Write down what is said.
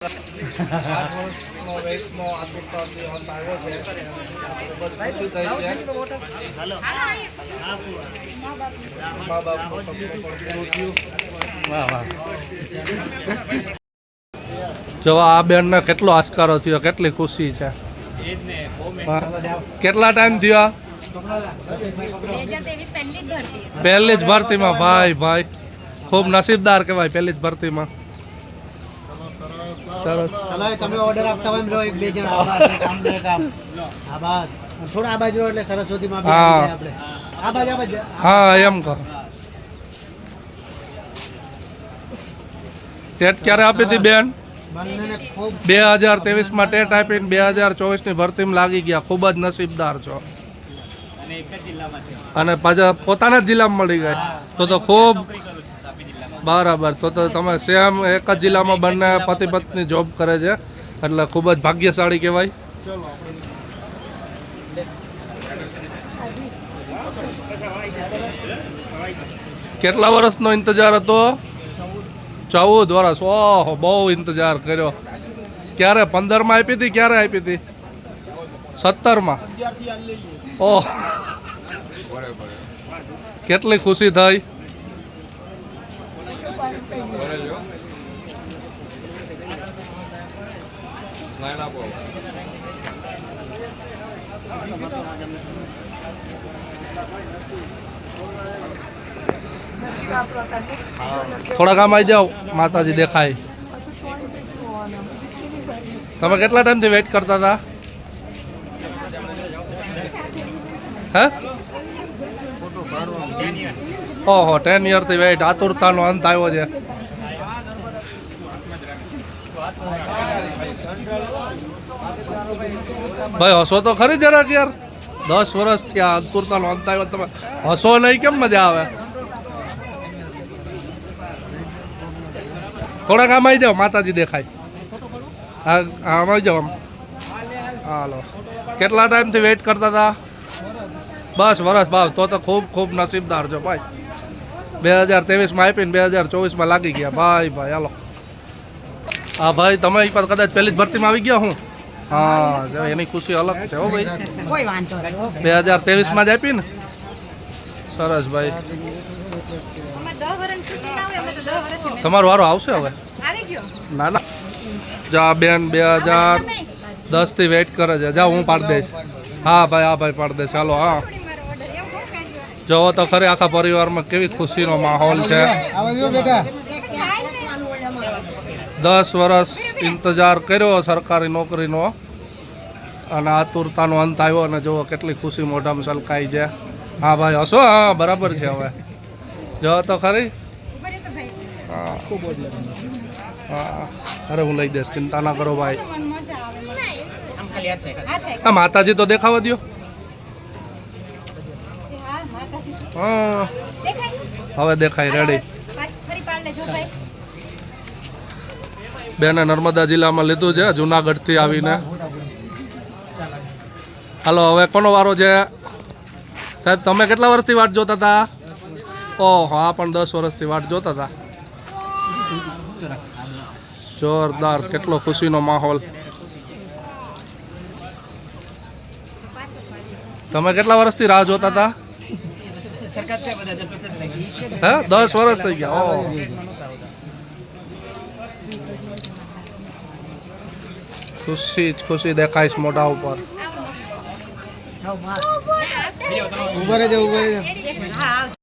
આઠ વર્ષનો અંત આવ્યો છે. ખૂબ જ ખુશી થઈ છે. મા બાપનું સપનું પણ પૂરું થયું. વાહ વાહ. જો આ બેનને કેટલો આસકારો થયો કેટલી ખુશી છે. કેટલા ટાઈમ થયો? પહેલી જ ભરતી હતી. પહેલી જ ભરતીમાં. ભાઈ ભાઈ. ખૂબ નસીબદાર કહેવાય પહેલી જ ભરતીમાં. સરસ. ચલો તમે ઓર્ડર આપતા હોય એમ રહો એક બે જણ. કામ કામ. હા બસ. થોડા આ બાજુ એટલે સરસ્વતી માં. આપણે. આ બાજુ આ બાજુ. હા એમ કરો. ટેટ ક્યારે આપી હતી બેન? બે હજાર ત્રેવીસમાં ટેટ આપીને બે હજાર ચોવીસની ભરતીમાં લાગી ગયા. ખૂબ જ નસીબદાર છો. અને પાછા પોતાના જ જિલ્લામાં મળી ગયા. તો તો ખૂબ બરાબર. તો તો તમે સેમ એક જ જિલ્લામાં બંને પતિ પત્ની જોબ કરે છે. એટલે ખૂબ જ ભાગ્યશાળી કહેવાય. કેટલા વર્ષનો ઇંતજાર હતો? ચૌદ વર્ષ. ઓહો બહુ ઇંતજાર કર્યો. ક્યારે? પંદરમાં આપી હતી ક્યારે આપી હતી? સત્તરમાં. ઓહ. કેટલી ખુશી થઈ. થોડાક કામ આવી જાઓ માતાજી દેખાય. તમે કેટલા ટાઈમથી વેઇટ કરતા હતા? હે? ઓહો ટેન યરથી વેઇટ. આતુરતાનો અંત આવ્યો છે. ભાઈ, હસો તો ખરી જરાક યાર. દસ વર્ષ આ આતુરતાનો અંત આવ્યો. તમે હસો નહીં, કેમ મજા આવે? થોડાક આમ આવી જાઓ, માતાજી દેખાય. હા આમ આવી જાઓ આમ. હાલો. કેટલા ટાઈમથી વેઇટ કરતા હતા? બસ, વરસ ભાવ તો તો ખૂબ ખૂબ નસીબદાર છો, ભાઈ. બે હજાર ત્રેવીસમાં આપીને બે હજાર ચોવીસમાં લાગી ગયા. ભાઈ ભાઈ હાલો. હા ભાઈ તમે એક વાર કદાચ પહેલી જ ભરતીમાં આવી ગયા હું? હા એની ખુશી અલગ છે હો ભાઈ. કોઈ વાંધો નહીં ઓકે. બે હજાર ત્રેવીસમાં જ આપી ને સરસ ભાઈ. અમારે દસ વર્ષની ખુશી ના હોય, અમે તો દસ વર્ષથી તમારો વારો આવશે હવે? ના ના. જા બેન બે હજાર દસથી વેઇટ કરે છે. જા હું પાડી દઈશ. હા ભાઈ હા ભાઈ પાડી દઈશ. ચાલો હા. જોવો તો ખરી આખા પરિવારમાં કેવી ખુશીનો માહોલ છે. દસ વર્ષ ઇંતજાર કર્યો સરકારી નોકરીનો અને આતુરતાનો અંત આવ્યો અને જુઓ કેટલી ખુશી મોઢામાં સલકાઈ છે. હા ભાઈ હશો હા બરાબર છે હવે. જવો તો ખરી? હા. અરે હું લઈ દઈશ. ચિંતા ના કરો ભાઈ. માતાજી તો દેખાવા દો હા? હવે દેખાય રેડી. બેને નર્મદા જિલ્લામાં લીધું છે જુનાગઢથી આવીને. હાલો હવે કોનો વારો છે? સાહેબ તમે કેટલા વર્ષથી વાટ જોતા હતા? ઓહ હા પણ દસ વર્ષથી વાટ જોતા હતા. જોરદાર કેટલો ખુશીનો માહોલ. તમે કેટલા વર્ષથી રાહ જોતા હતા? હે દસ વર્ષ થઈ ગયા. ઓહ. ખુશી જ ખુશી દેખાઈશ મોઢા ઉપર. ઊભા રહેજો ઊભા રહેજો. હા, આવજો.